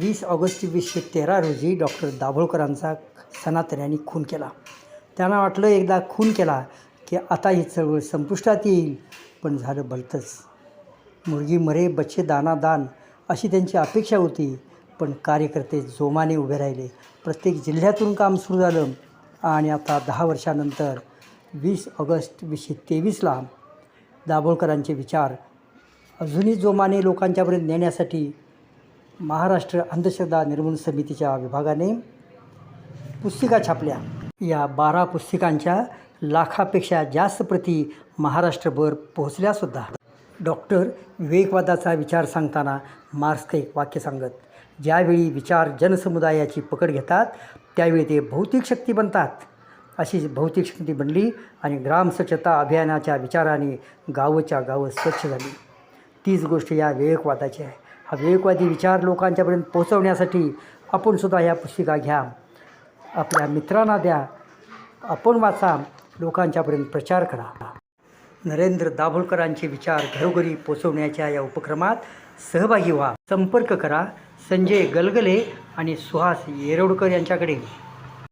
वीस ऑगस्ट वीसशे तेरा रोजी डॉक्टर दाभोळकरांचा सनातन्यांनी खून केला. त्यांना वाटलं एकदा खून केला की आता ही चळवळ संपुष्टात येईल पण झालं भलतंच मुलगी मरे बच्चे दाना दान अशी त्यांची अपेक्षा होती पण कार्यकर्ते जोमाने उभे राहिले. प्रत्येक जिल्ह्यातून काम सुरू झालं आणि आता दहा वर्षानंतर वीस ऑगस्ट वीसशे तेवीसला दाभोळकरांचे विचार अजूनही जोमाने लोकांच्यापर्यंत नेण्यासाठी महाराष्ट्र अंधश्रद्धा निर्मूलन समितीच्या विभागाने पुस्तिका छापल्या. या बारा पुस्तिकांच्या लाखापेक्षा जास्त प्रती महाराष्ट्रभर पोहोचल्यासुद्धा डॉक्टर विवेकवादाचा विचार सांगताना मार्क्स एक वाक्य सांगत ज्यावेळी विचार जनसमुदायाची पकड घेतात त्यावेळी ते भौतिक शक्ती बनतात. अशी भौतिक शक्ती बनली आणि ग्राम स्वच्छता अभियानाच्या विचाराने गावच्या गावं स्वच्छ झाली. तीच गोष्ट या विवेकवादाची आहे. हा विवेकवादी विचार लोकांच्यापर्यंत पोहोचवण्यासाठी आपण सुद्धा ह्या पुस्तिका घ्या. आपल्या मित्रांना द्या. आपण वाचा. लोकांच्यापर्यंत प्रचार करा. नरेंद्र दाभोळकरांचे विचार घरोघरी पोचवण्याच्या या उपक्रमात सहभागी व्हा. संपर्क करा. संजय गलगले आणि सुहास येरवडकर यांच्याकडे.